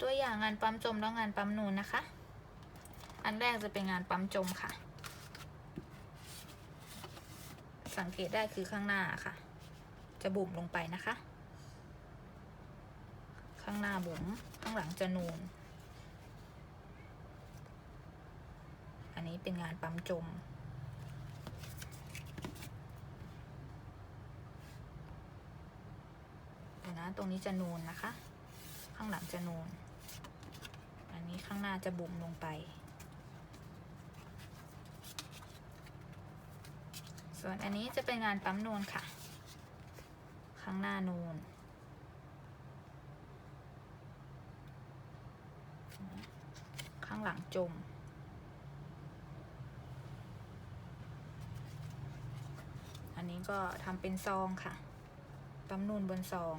ตัวอย่างงานปั๊มจมแล้วงานปั๊มนูนนะคะ อันแรกจะเป็นงานปั๊มจมค่ะ สังเกตได้คือข้างหน้าค่ะ จะบุ๋มลงไปนะคะ ข้างหน้าบุ๋มข้างหลังจะนูน อันนี้เป็นงานปั๊มจมนะตรงนี้จะนูนนะคะ ข้างหลังจะนูน หน้าจะบุ๋มลงไป ส่วนอันนี้จะเป็นงานปั๊มนูนค่ะ ข้างหน้านูนข้างหลังจมอันนี้ก็ทำเป็นซองค่ะ ปั๊มนูนบนซอง